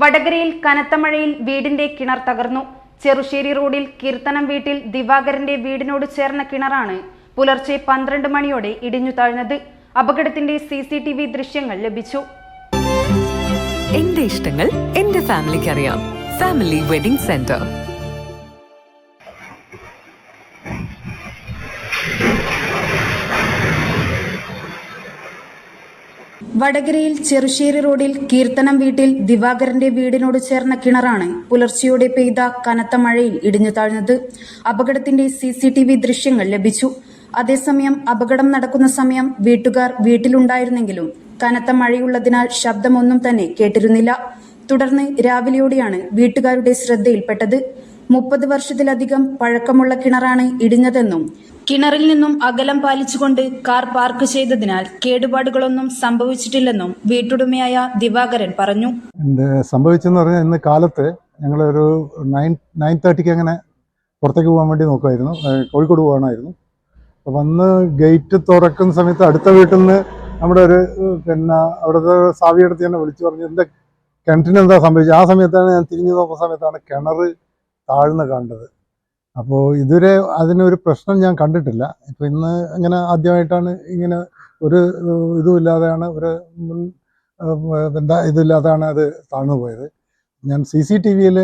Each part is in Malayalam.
വടകരയിൽ കനത്ത മഴയിൽ വീടിന്റെ കിണർ തകർന്നു. ചെറുശ്ശേരി റോഡിൽ കീർത്തനം വീട്ടിൽ ദിവാകരന്റെ വീടിനോട് ചേർന്ന കിണറാണ് പുലർച്ചെ പന്ത്രണ്ട് മണിയോടെ ഇടിഞ്ഞു താഴ്ന്നത്. അപകടത്തിന്റെ സി സി ടി വി ദൃശ്യങ്ങൾ ലഭിച്ചു. എന്റെ ഇഷ്ടങ്ങൾ എന്റെ ഫാമിലിക്ക് അറിയാം ഫാമിലി വെഡിംഗ് സെന്റർ. വടകരയിൽ ചെറുശ്ശേരി റോഡിൽ കീർത്തനം വീട്ടിൽ ദിവാകരന്റെ വീടിനോട് ചേർന്ന കിണറാണ് പുലർച്ചയോടെ പെയ്ത കനത്ത മഴയിൽ ഇടിഞ്ഞു താഴ്ന്നത്. അപകടത്തിന്റെ സി സി ടി വി ദൃശ്യങ്ങൾ ലഭിച്ചു. അതേസമയം അപകടം നടക്കുന്ന സമയം വീട്ടുകാർ വീട്ടിലുണ്ടായിരുന്നെങ്കിലും കനത്ത മഴയുള്ളതിനാൽ ശബ്ദമൊന്നും തന്നെ കേട്ടിരുന്നില്ല. തുടർന്ന് രാവിലെയോടെയാണ് വീട്ടുകാരുടെ ശ്രദ്ധയിൽപ്പെട്ടത്. മുപ്പത് വർഷത്തിലധികം പഴക്കമുള്ള കിണറാണ് ഇടിഞ്ഞതെന്നും കിണറിൽ നിന്നും അകലം പാലിച്ചുകൊണ്ട് കാർ പാർക്ക് ചെയ്തതിനാൽ കേടുപാടുകളൊന്നും സംഭവിച്ചിട്ടില്ലെന്നും വീട്ടുടമയായ ദിവാകരൻ പറഞ്ഞു. സംഭവിച്ചെന്ന് പറഞ്ഞാൽ ഇന്ന് കാലത്ത് ഒരു നയൻ നയൻ തേർട്ടിക്ക് അങ്ങനെ പുറത്തേക്ക് പോകാൻ വേണ്ടി നോക്കുമായിരുന്നു കോഴിക്കോട് പോകണമായിരുന്നു അപ്പോൾ വന്ന് ഗേറ്റ് തുറക്കുന്ന സമയത്ത് അടുത്ത വീട്ടിൽ നിന്ന് നമ്മുടെ ഒരു പിന്നെ അവിടുത്തെ സാവിയെടുത്ത് തന്നെ വിളിച്ചു പറഞ്ഞു എന്താ സംഭവിച്ചത്? ആ സമയത്താണ് ഞാൻ തിരിഞ്ഞു നോക്കുന്ന സമയത്താണ് കിണർ താഴ്ന്ന് കണ്ടത് അപ്പോൾ ഇതുവരെ അതിനൊരു പ്രശ്നം ഞാൻ കണ്ടിട്ടില്ല. ഇപ്പം ഇന്ന് ഇങ്ങനെ ആദ്യമായിട്ടാണ് ഇങ്ങനെ ഒരു ഇതുമില്ലാതെയാണ് ഒരു എന്താ ഇതില്ലാതെയാണ് അത് താഴ്ന്നു പോയത് ഞാൻ സി സി ടി വിയിൽ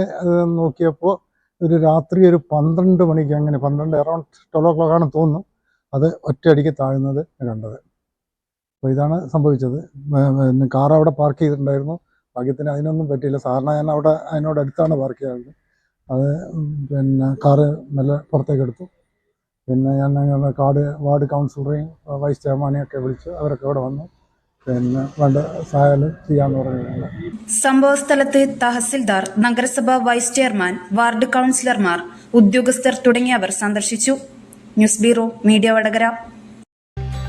നോക്കിയപ്പോൾ ഒരു രാത്രി ഒരു പന്ത്രണ്ട് മണിക്ക് അങ്ങനെ പന്ത്രണ്ട് അറൗണ്ട് ട്വൽവ് ഒ ക്ലോക്ക് ആണ് തോന്നുന്നു അത് ഒറ്റയടിക്ക് താഴ്ന്നത് കണ്ടത്. അപ്പോൾ ഇതാണ് സംഭവിച്ചത്. കാർ അവിടെ പാർക്ക് ചെയ്തിട്ടുണ്ടായിരുന്നു. ഭാഗ്യത്തിന് അതിനൊന്നും പറ്റിയില്ല. സാറിന് ഞാൻ അവിടെ അതിനോട് അടുത്താണ് പാർക്ക് ചെയ്യാറുള്ളത്. അത് പിന്നെ കാറ് മെല്ലെ പുറത്തേക്ക് എടുത്തു പിന്നെ ഞാൻ ഞങ്ങളുടെ കാർഡ് വാർഡ് കൗൺസിലറെയും വൈസ് ചെയർമാനെയും ഒക്കെ വിളിച്ചു അവരൊക്കെ ഇവിടെ വന്നു. പിന്നെ വേണ്ട സഹായം ചെയ്യാമെന്ന് പറഞ്ഞു സംഭവസ്ഥലത്ത് തഹസിൽദാർ നഗരസഭ വൈസ് ചെയർമാൻ വാർഡ് കൗൺസിലർമാർ ഉദ്യോഗസ്ഥർ തുടങ്ങിയവർ സന്ദർശിച്ചു. News bureau media Vadakara.